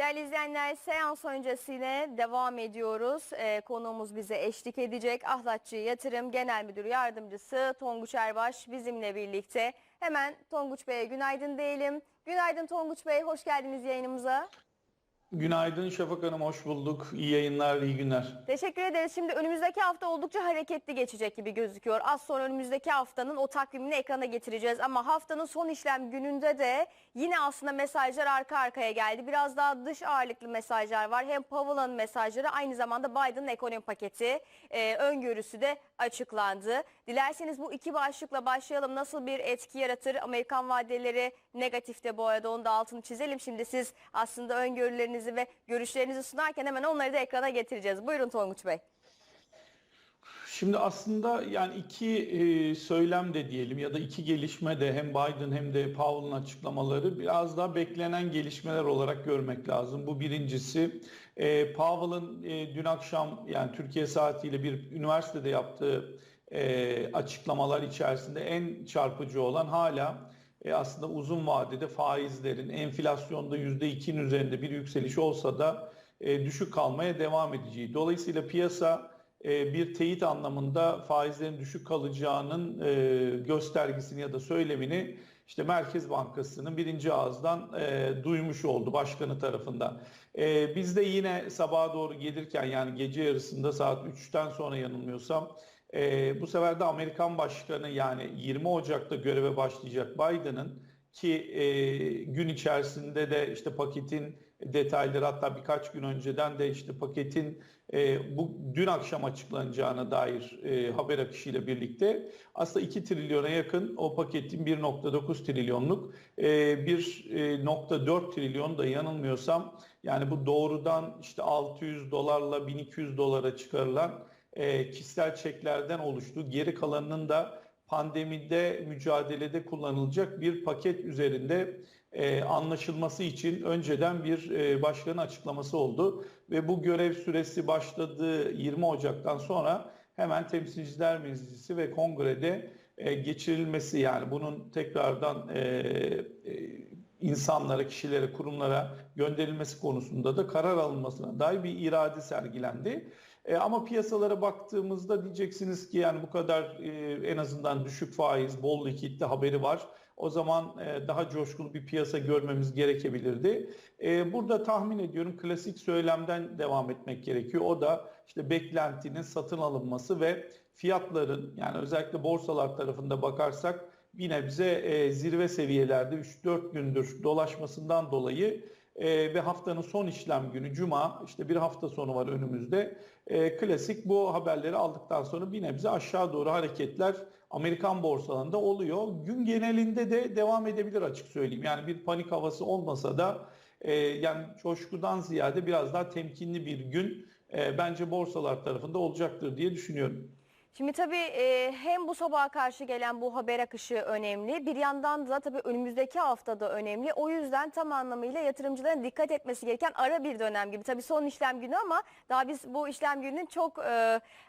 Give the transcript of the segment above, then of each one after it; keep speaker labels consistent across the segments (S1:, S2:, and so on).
S1: Değerli izleyenler seans öncesine devam ediyoruz. Ee, konuğumuz bize eşlik edecek. Ahlatçı Yatırım Genel Müdür Yardımcısı Tonguç Erbaş bizimle birlikte. Hemen Tonguç Bey'e günaydın diyelim. Günaydın Tonguç Bey, hoş geldiniz yayınımıza.
S2: Günaydın Şafak Hanım, hoş bulduk. İyi yayınlar, iyi günler.
S1: Teşekkür ederiz. Şimdi önümüzdeki hafta oldukça hareketli geçecek gibi gözüküyor. Az sonra önümüzdeki haftanın o takvimini ekrana getireceğiz. Ama haftanın son işlem gününde de yine aslında mesajlar arka arkaya geldi. Biraz daha dış ağırlıklı mesajlar var. Hem Powell'ın mesajları aynı zamanda Biden'ın ekonomi paketi e, öngörüsü de açıklandı. Dilerseniz bu iki başlıkla başlayalım. Nasıl bir etki yaratır? Amerikan vadeleri negatifte bu arada onu da altını çizelim. Şimdi siz aslında öngörülerinizi ve görüşlerinizi sunarken hemen onları da ekrana getireceğiz. Buyurun Tonguç Bey.
S2: Şimdi aslında yani iki e, söylem de diyelim ya da iki gelişme de hem Biden hem de Powell'ın açıklamaları biraz daha beklenen gelişmeler olarak görmek lazım. Bu birincisi e, Powell'ın e, dün akşam yani Türkiye saatiyle bir üniversitede yaptığı e, açıklamalar içerisinde en çarpıcı olan hala e, aslında uzun vadede faizlerin enflasyonda %2'nin üzerinde bir yükseliş olsa da e, düşük kalmaya devam edeceği. Dolayısıyla piyasa e, bir teyit anlamında faizlerin düşük kalacağının e, göstergisini ya da söylemini işte Merkez Bankası'nın birinci ağızdan e, duymuş oldu başkanı tarafından. Biz de yine sabaha doğru gelirken yani gece yarısında saat 3'ten sonra yanılmıyorsam bu sefer de Amerikan Başkanı yani 20 Ocak'ta göreve başlayacak Biden'ın ki e, gün içerisinde de işte paketin detayları hatta birkaç gün önceden de işte paketin e, bu dün akşam açıklanacağına dair e, haber akışıyla birlikte aslında 2 trilyona yakın o paketin 1.9 trilyonluk e, 1.4 trilyon da yanılmıyorsam yani bu doğrudan işte 600 dolarla 1200 dolara çıkarılan e, kişisel çeklerden oluştuğu geri kalanının da pandemide mücadelede kullanılacak bir paket üzerinde e, anlaşılması için önceden bir e, başkanın açıklaması oldu ve bu görev süresi başladığı 20 Ocak'tan sonra hemen Temsilciler Meclisi ve Kongre'de e, geçirilmesi yani bunun tekrardan e, e, insanlara, kişilere, kurumlara gönderilmesi konusunda da karar alınmasına dair bir irade sergilendi. E, ama piyasalara baktığımızda diyeceksiniz ki yani bu kadar e, en azından düşük faiz, bol likitli haberi var. O zaman e, daha coşkulu bir piyasa görmemiz gerekebilirdi. E, burada tahmin ediyorum klasik söylemden devam etmek gerekiyor. O da işte beklentinin satın alınması ve fiyatların yani özellikle borsalar tarafında bakarsak bir nebze e, zirve seviyelerde 3-4 gündür dolaşmasından dolayı e, ve haftanın son işlem günü Cuma işte bir hafta sonu var önümüzde. E, klasik bu haberleri aldıktan sonra bir nebze aşağı doğru hareketler Amerikan borsalarında oluyor. Gün genelinde de devam edebilir açık söyleyeyim. Yani bir panik havası olmasa da e, yani coşkudan ziyade biraz daha temkinli bir gün e, bence borsalar tarafında olacaktır diye düşünüyorum.
S1: Şimdi tabii hem bu sabaha karşı gelen bu haber akışı önemli. Bir yandan da tabii önümüzdeki haftada önemli. O yüzden tam anlamıyla yatırımcıların dikkat etmesi gereken ara bir dönem gibi. Tabii son işlem günü ama daha biz bu işlem gününün çok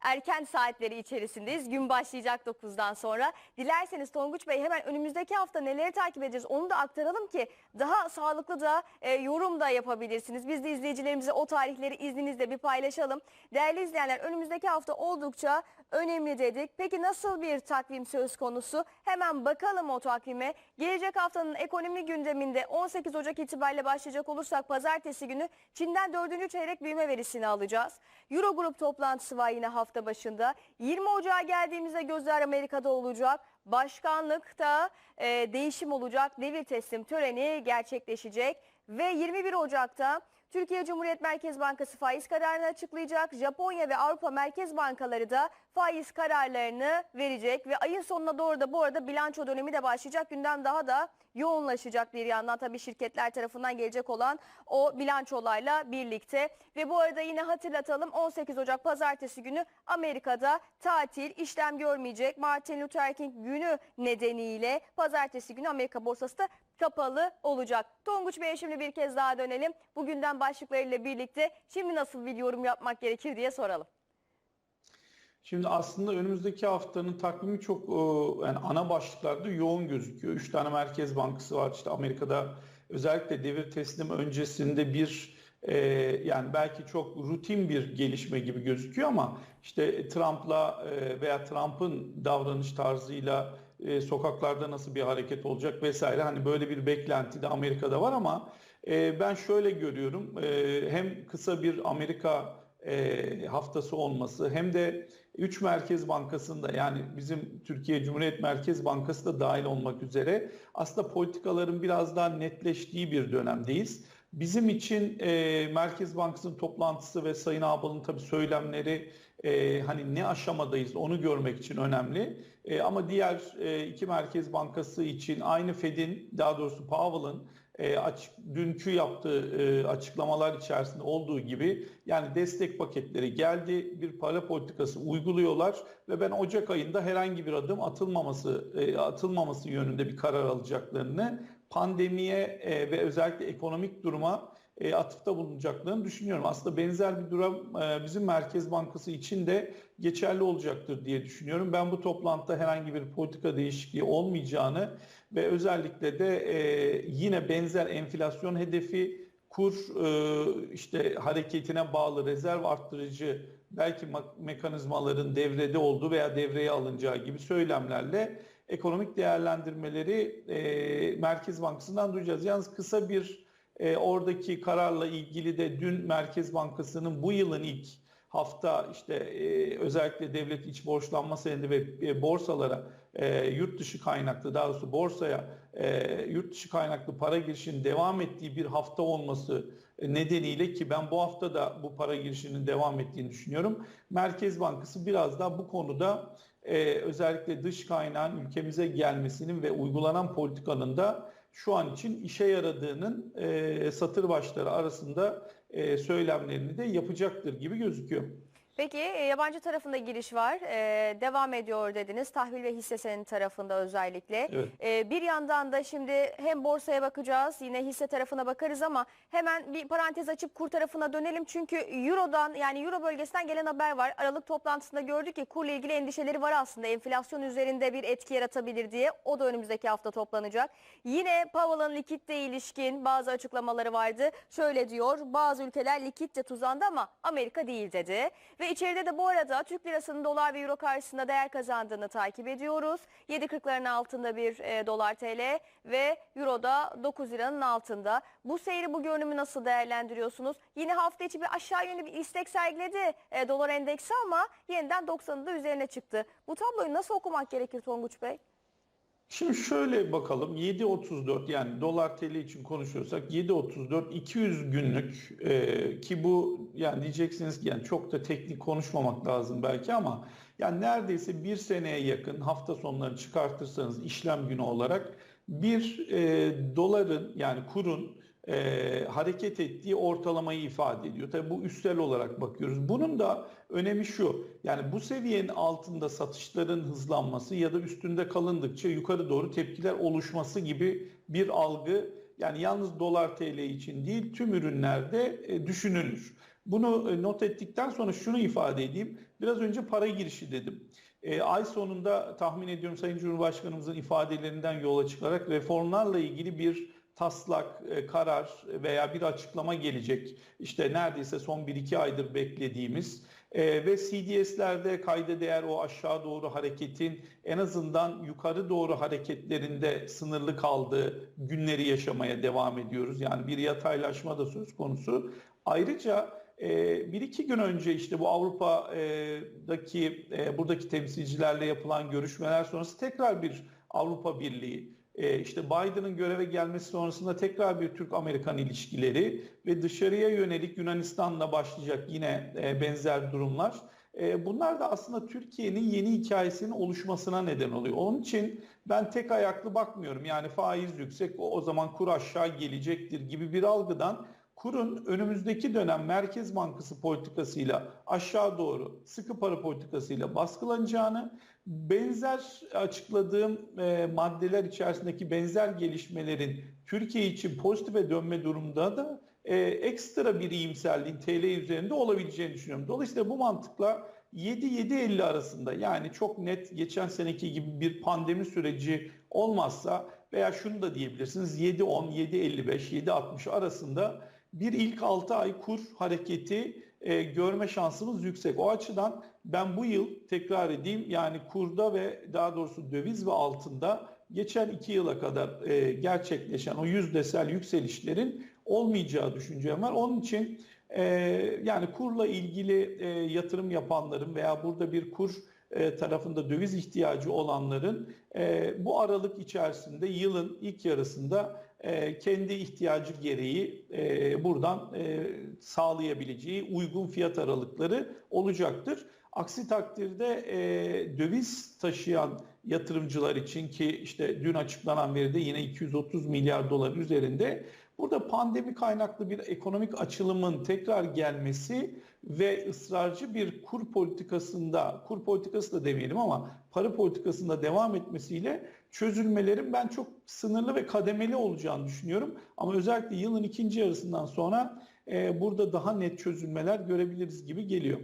S1: erken saatleri içerisindeyiz. Gün başlayacak 9'dan sonra. Dilerseniz Tonguç Bey hemen önümüzdeki hafta neleri takip edeceğiz onu da aktaralım ki daha sağlıklı da yorum da yapabilirsiniz. Biz de izleyicilerimize o tarihleri izninizle bir paylaşalım. Değerli izleyenler önümüzdeki hafta oldukça önemli dedik. Peki nasıl bir takvim söz konusu? Hemen bakalım o takvime. Gelecek haftanın ekonomi gündeminde 18 Ocak itibariyle başlayacak olursak pazartesi günü Çin'den 4. çeyrek büyüme verisini alacağız. Eurogrup toplantısı var yine hafta başında. 20 Ocak'a geldiğimizde gözler Amerika'da olacak. Başkanlıkta e, değişim olacak. Devir teslim töreni gerçekleşecek. Ve 21 Ocak'ta Türkiye Cumhuriyet Merkez Bankası faiz kararını açıklayacak. Japonya ve Avrupa Merkez Bankaları da faiz kararlarını verecek ve ayın sonuna doğru da bu arada bilanço dönemi de başlayacak. Gündem daha da yoğunlaşacak bir yandan tabii şirketler tarafından gelecek olan o bilançolarla birlikte. Ve bu arada yine hatırlatalım 18 Ocak pazartesi günü Amerika'da tatil işlem görmeyecek. Martin Luther King günü nedeniyle pazartesi günü Amerika borsası da kapalı olacak. Tonguç Bey'e şimdi bir kez daha dönelim. Bugünden başlıklarıyla birlikte şimdi nasıl bir yorum yapmak gerekir diye soralım.
S2: Şimdi aslında önümüzdeki haftanın takvimi çok e, yani ana başlıklarda yoğun gözüküyor. Üç tane Merkez Bankası var. İşte Amerika'da özellikle devir teslim öncesinde bir e, yani belki çok rutin bir gelişme gibi gözüküyor ama işte Trump'la e, veya Trump'ın davranış tarzıyla e, sokaklarda nasıl bir hareket olacak vesaire hani böyle bir beklenti de Amerika'da var ama e, ben şöyle görüyorum e, hem kısa bir Amerika e, haftası olması hem de 3 Merkez Bankası'nda yani bizim Türkiye Cumhuriyet Merkez Bankası da dahil olmak üzere aslında politikaların biraz daha netleştiği bir dönemdeyiz. Bizim için e, Merkez Bankası'nın toplantısı ve Sayın Ağbal'ın tabii söylemleri e, hani ne aşamadayız onu görmek için önemli. E, ama diğer e, iki Merkez Bankası için aynı Fed'in daha doğrusu Powell'ın e, açık, dünkü yaptığı e, açıklamalar içerisinde olduğu gibi yani destek paketleri geldi, bir para politikası uyguluyorlar ve ben Ocak ayında herhangi bir adım atılmaması e, atılmaması yönünde bir karar alacaklarını pandemiye e, ve özellikle ekonomik duruma e, atıfta bulunacaklarını düşünüyorum. Aslında benzer bir durum e, bizim Merkez Bankası için de geçerli olacaktır diye düşünüyorum. Ben bu toplantıda herhangi bir politika değişikliği olmayacağını ve özellikle de e, yine benzer enflasyon hedefi kur e, işte hareketine bağlı rezerv arttırıcı belki mekanizmaların devrede olduğu veya devreye alınacağı gibi söylemlerle ekonomik değerlendirmeleri e, Merkez Bankası'ndan duyacağız. Yalnız kısa bir e, oradaki kararla ilgili de dün Merkez Bankası'nın bu yılın ilk hafta işte e, özellikle devlet iç borçlanma senedi ve e, borsalara e, yurt dışı kaynaklı daha doğrusu borsaya e, yurt dışı kaynaklı para girişinin devam ettiği bir hafta olması nedeniyle ki ben bu hafta da bu para girişinin devam ettiğini düşünüyorum. Merkez Bankası biraz daha bu konuda e, özellikle dış kaynağın ülkemize gelmesinin ve uygulanan politikanın da şu an için işe yaradığının e, satır başları arasında e, söylemlerini de yapacaktır gibi gözüküyor.
S1: Peki e, yabancı tarafında giriş var. Ee, devam ediyor dediniz. Tahvil ve hisse senedi tarafında özellikle.
S2: Evet.
S1: Ee, bir yandan da şimdi hem borsaya bakacağız yine hisse tarafına bakarız ama hemen bir parantez açıp kur tarafına dönelim. Çünkü Euro'dan yani Euro bölgesinden gelen haber var. Aralık toplantısında gördük ki kurla ilgili endişeleri var aslında. Enflasyon üzerinde bir etki yaratabilir diye. O da önümüzdeki hafta toplanacak. Yine Powell'ın likitte ilişkin bazı açıklamaları vardı. Şöyle diyor bazı ülkeler likitte tuzandı ama Amerika değil dedi. Ve içeride de bu arada Türk lirasının dolar ve euro karşısında değer kazandığını takip ediyoruz. 7.40'ların altında bir e, dolar TL ve euro da 9 liranın altında. Bu seyri bu görünümü nasıl değerlendiriyorsunuz? Yine hafta içi bir aşağı yönlü bir istek sergiledi e, dolar endeksi ama yeniden 90'ın da üzerine çıktı. Bu tabloyu nasıl okumak gerekir Tonguç Bey?
S2: Şimdi şöyle bakalım 7.34 yani dolar TL için konuşuyorsak 7.34 200 günlük e, ki bu yani diyeceksiniz ki yani çok da teknik konuşmamak lazım belki ama yani neredeyse bir seneye yakın hafta sonları çıkartırsanız işlem günü olarak bir e, doların yani kurun e, hareket ettiği ortalamayı ifade ediyor. Tabii bu üstel olarak bakıyoruz. Bunun da önemi şu. Yani bu seviyenin altında satışların hızlanması ya da üstünde kalındıkça yukarı doğru tepkiler oluşması gibi bir algı yani yalnız dolar TL için değil tüm ürünlerde e, düşünülür. Bunu e, not ettikten sonra şunu ifade edeyim. Biraz önce para girişi dedim. E, ay sonunda tahmin ediyorum Sayın Cumhurbaşkanımızın ifadelerinden yola çıkarak reformlarla ilgili bir taslak, e, karar veya bir açıklama gelecek. İşte neredeyse son 1-2 aydır beklediğimiz e, ve CDS'lerde kayda değer o aşağı doğru hareketin en azından yukarı doğru hareketlerinde sınırlı kaldığı günleri yaşamaya devam ediyoruz. Yani bir yataylaşma da söz konusu. Ayrıca e, bir iki gün önce işte bu Avrupa'daki e, buradaki temsilcilerle yapılan görüşmeler sonrası tekrar bir Avrupa Birliği e, işte Biden'ın göreve gelmesi sonrasında tekrar bir Türk-Amerikan ilişkileri ve dışarıya yönelik Yunanistan'la başlayacak yine e, benzer durumlar. E, bunlar da aslında Türkiye'nin yeni hikayesinin oluşmasına neden oluyor. Onun için ben tek ayaklı bakmıyorum. Yani faiz yüksek o zaman kur aşağı gelecektir gibi bir algıdan kurun önümüzdeki dönem Merkez Bankası politikasıyla aşağı doğru sıkı para politikasıyla baskılanacağını, benzer açıkladığım e, maddeler içerisindeki benzer gelişmelerin Türkiye için pozitife dönme durumunda da e, ekstra bir iyimserliğin TL üzerinde olabileceğini düşünüyorum. Dolayısıyla bu mantıkla 7-7.50 arasında yani çok net geçen seneki gibi bir pandemi süreci olmazsa veya şunu da diyebilirsiniz 7.10, 7.55, 7.60 arasında bir ilk 6 ay kur hareketi e, görme şansımız yüksek. O açıdan ben bu yıl tekrar edeyim yani kurda ve daha doğrusu döviz ve altında geçen iki yıla kadar e, gerçekleşen o yüzdesel yükselişlerin olmayacağı düşüncem var. Onun için e, yani kurla ilgili e, yatırım yapanların veya burada bir kur e, tarafında döviz ihtiyacı olanların e, bu aralık içerisinde yılın ilk yarısında e, kendi ihtiyacı gereği e, buradan e, sağlayabileceği uygun fiyat aralıkları olacaktır. Aksi takdirde döviz taşıyan yatırımcılar için ki işte dün açıklanan veride yine 230 milyar dolar üzerinde burada pandemi kaynaklı bir ekonomik açılımın tekrar gelmesi ve ısrarcı bir kur politikasında, kur politikası da demeyelim ama para politikasında devam etmesiyle çözülmelerin ben çok sınırlı ve kademeli olacağını düşünüyorum. Ama özellikle yılın ikinci yarısından sonra e, burada daha net çözülmeler görebiliriz gibi geliyor.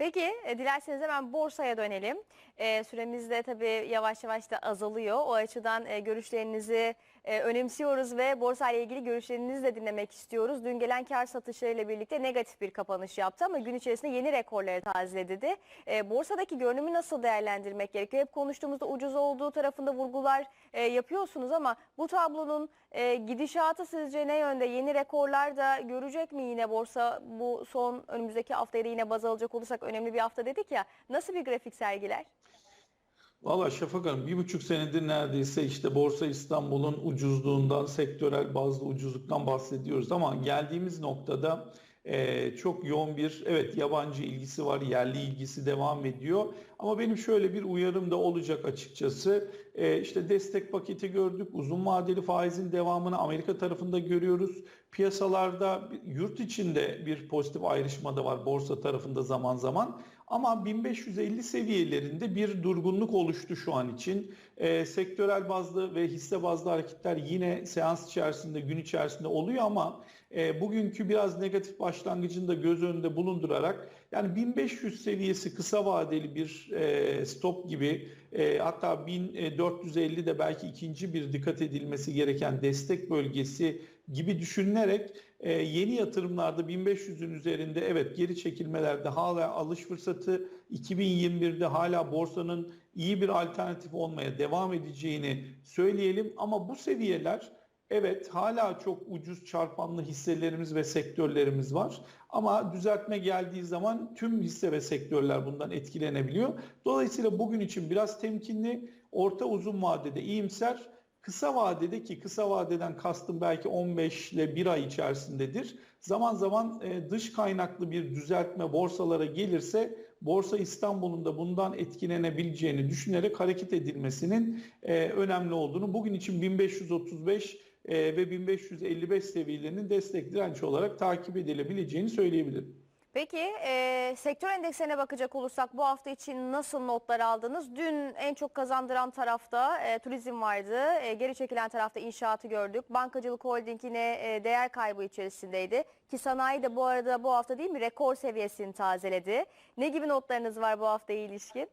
S1: Peki e, dilerseniz hemen borsaya dönelim. E, süremiz de tabii yavaş yavaş da azalıyor. O açıdan e, görüşlerinizi e, önemsiyoruz ve borsa ile ilgili görüşlerinizi de dinlemek istiyoruz. Dün gelen kar satışlarıyla birlikte negatif bir kapanış yaptı ama gün içerisinde yeni rekorları tazeledi. E, borsadaki görünümü nasıl değerlendirmek gerekiyor? Hep konuştuğumuzda ucuz olduğu tarafında vurgular e, yapıyorsunuz ama bu tablonun e, gidişatı sizce ne yönde? Yeni rekorlar da görecek mi yine borsa bu son önümüzdeki haftayı da yine baz alacak olursak önemli bir hafta dedik ya. Nasıl bir grafik sergiler?
S2: Valla Şafak Hanım bir buçuk senedir neredeyse işte Borsa İstanbul'un ucuzluğundan, sektörel bazlı ucuzluktan bahsediyoruz ama geldiğimiz noktada e, çok yoğun bir evet yabancı ilgisi var, yerli ilgisi devam ediyor. Ama benim şöyle bir uyarım da olacak açıkçası. E, işte destek paketi gördük, uzun vadeli faizin devamını Amerika tarafında görüyoruz. Piyasalarda yurt içinde bir pozitif ayrışma da var borsa tarafında zaman zaman. Ama 1550 seviyelerinde bir durgunluk oluştu şu an için. E, sektörel bazlı ve hisse bazlı hareketler yine seans içerisinde, gün içerisinde oluyor ama e, bugünkü biraz negatif başlangıcını da göz önünde bulundurarak yani 1500 seviyesi kısa vadeli bir e, stop gibi e, hatta 1450 de belki ikinci bir dikkat edilmesi gereken destek bölgesi gibi düşünülerek e, yeni yatırımlarda 1500'ün üzerinde evet geri çekilmelerde hala alış fırsatı 2021'de hala borsanın iyi bir alternatif olmaya devam edeceğini söyleyelim ama bu seviyeler Evet hala çok ucuz çarpanlı hisselerimiz ve sektörlerimiz var. Ama düzeltme geldiği zaman tüm hisse ve sektörler bundan etkilenebiliyor. Dolayısıyla bugün için biraz temkinli, orta uzun vadede iyimser, kısa vadede ki kısa vadeden kastım belki 15 ile 1 ay içerisindedir. Zaman zaman e, dış kaynaklı bir düzeltme borsalara gelirse Borsa İstanbul'un da bundan etkilenebileceğini düşünerek hareket edilmesinin e, önemli olduğunu bugün için 1535 e, ve 1555 seviyelerinin destek direnç olarak takip edilebileceğini söyleyebilirim.
S1: Peki e, sektör endekslerine bakacak olursak bu hafta için nasıl notlar aldınız? Dün en çok kazandıran tarafta e, turizm vardı. E, geri çekilen tarafta inşaatı gördük. Bankacılık holding yine e, değer kaybı içerisindeydi. Ki sanayi de bu arada bu hafta değil mi rekor seviyesini tazeledi. Ne gibi notlarınız var bu haftaya ilişkin?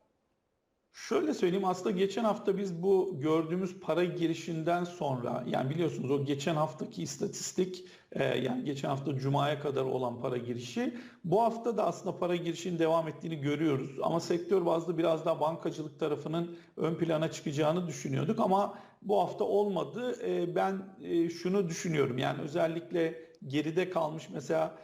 S2: Şöyle söyleyeyim aslında geçen hafta biz bu gördüğümüz para girişinden sonra yani biliyorsunuz o geçen haftaki istatistik e, yani geçen hafta Cuma'ya kadar olan para girişi bu hafta da aslında para girişinin devam ettiğini görüyoruz. Ama sektör bazlı biraz daha bankacılık tarafının ön plana çıkacağını düşünüyorduk ama bu hafta olmadı. E, ben e, şunu düşünüyorum yani özellikle geride kalmış mesela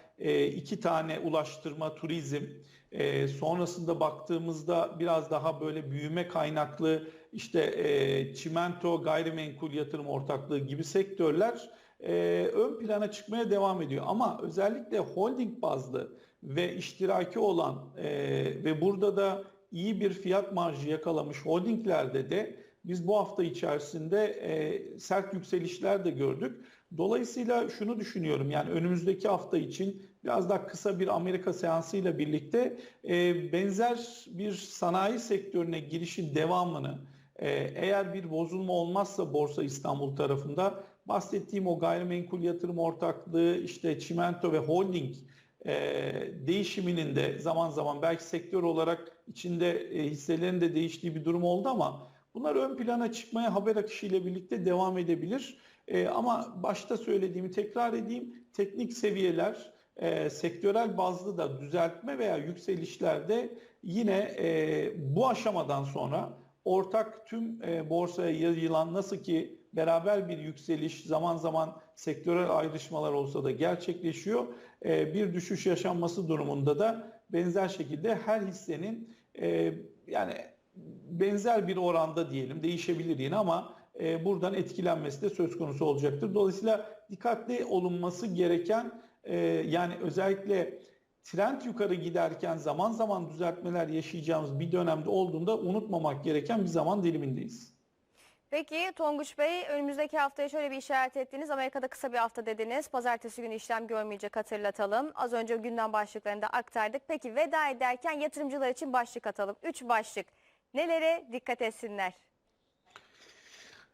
S2: iki tane ulaştırma, turizm e, sonrasında baktığımızda biraz daha böyle büyüme kaynaklı işte e, çimento, gayrimenkul yatırım ortaklığı gibi sektörler e, ön plana çıkmaya devam ediyor. Ama özellikle holding bazlı ve iştiraki olan e, ve burada da iyi bir fiyat marjı yakalamış holdinglerde de biz bu hafta içerisinde e, sert yükselişler de gördük. Dolayısıyla şunu düşünüyorum yani önümüzdeki hafta için biraz daha kısa bir Amerika seansıyla birlikte e, benzer bir sanayi sektörüne girişin devamını e, eğer bir bozulma olmazsa Borsa İstanbul tarafında bahsettiğim o gayrimenkul yatırım ortaklığı işte çimento ve holding e, değişiminin de zaman zaman belki sektör olarak içinde e, hisselerin de değiştiği bir durum oldu ama Bunlar ön plana çıkmaya haber akışı ile birlikte devam edebilir. E, ama başta söylediğimi tekrar edeyim. Teknik seviyeler e, sektörel bazlı da düzeltme veya yükselişlerde yine e, bu aşamadan sonra ortak tüm e, borsaya yayılan nasıl ki beraber bir yükseliş zaman zaman sektörel ayrışmalar olsa da gerçekleşiyor. E, bir düşüş yaşanması durumunda da benzer şekilde her hissenin e, yani benzer bir oranda diyelim değişebilir yine ama e, buradan etkilenmesi de söz konusu olacaktır. Dolayısıyla dikkatli olunması gereken e, yani özellikle trend yukarı giderken zaman zaman düzeltmeler yaşayacağımız bir dönemde olduğunda unutmamak gereken bir zaman dilimindeyiz.
S1: Peki Tonguç Bey önümüzdeki haftaya şöyle bir işaret ettiniz. Amerika'da kısa bir hafta dediniz. Pazartesi günü işlem görmeyecek hatırlatalım. Az önce gündem başlıklarını da aktardık. Peki veda ederken yatırımcılar için başlık atalım. Üç başlık. Nelere dikkat etsinler?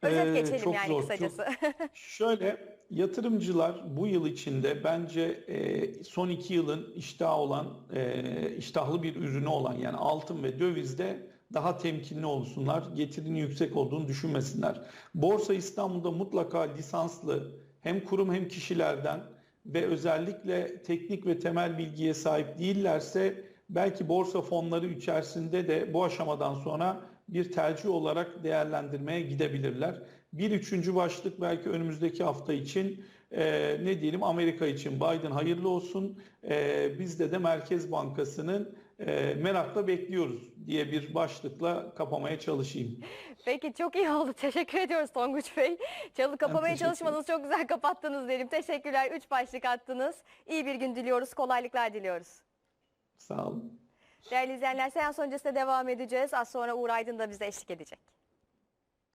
S1: Özet
S2: Ee,
S1: geçelim
S2: çok
S1: yani
S2: zor,
S1: kısacası.
S2: Şöyle yatırımcılar bu yıl içinde bence e, son iki yılın iştahı olan, e, iştahlı bir ürünü olan yani altın ve dövizde daha temkinli olsunlar. Getirinin yüksek olduğunu düşünmesinler. Borsa İstanbul'da mutlaka lisanslı hem kurum hem kişilerden ve özellikle teknik ve temel bilgiye sahip değillerse belki borsa fonları içerisinde de bu aşamadan sonra bir tercih olarak değerlendirmeye gidebilirler. Bir üçüncü başlık belki önümüzdeki hafta için e, ne diyelim Amerika için Biden hayırlı olsun. E, bizde de Merkez Bankası'nın e, merakla bekliyoruz diye bir başlıkla kapamaya çalışayım.
S1: Peki çok iyi oldu. Teşekkür ediyoruz Tonguç Bey. Çalı kapamaya çalışmadınız. Çok güzel kapattınız dedim. Teşekkürler. Üç başlık attınız. İyi bir gün diliyoruz. Kolaylıklar diliyoruz.
S2: Sağ olun.
S1: Değerli izleyenler seans öncesinde devam edeceğiz. Az sonra Uğur Aydın da bize eşlik edecek.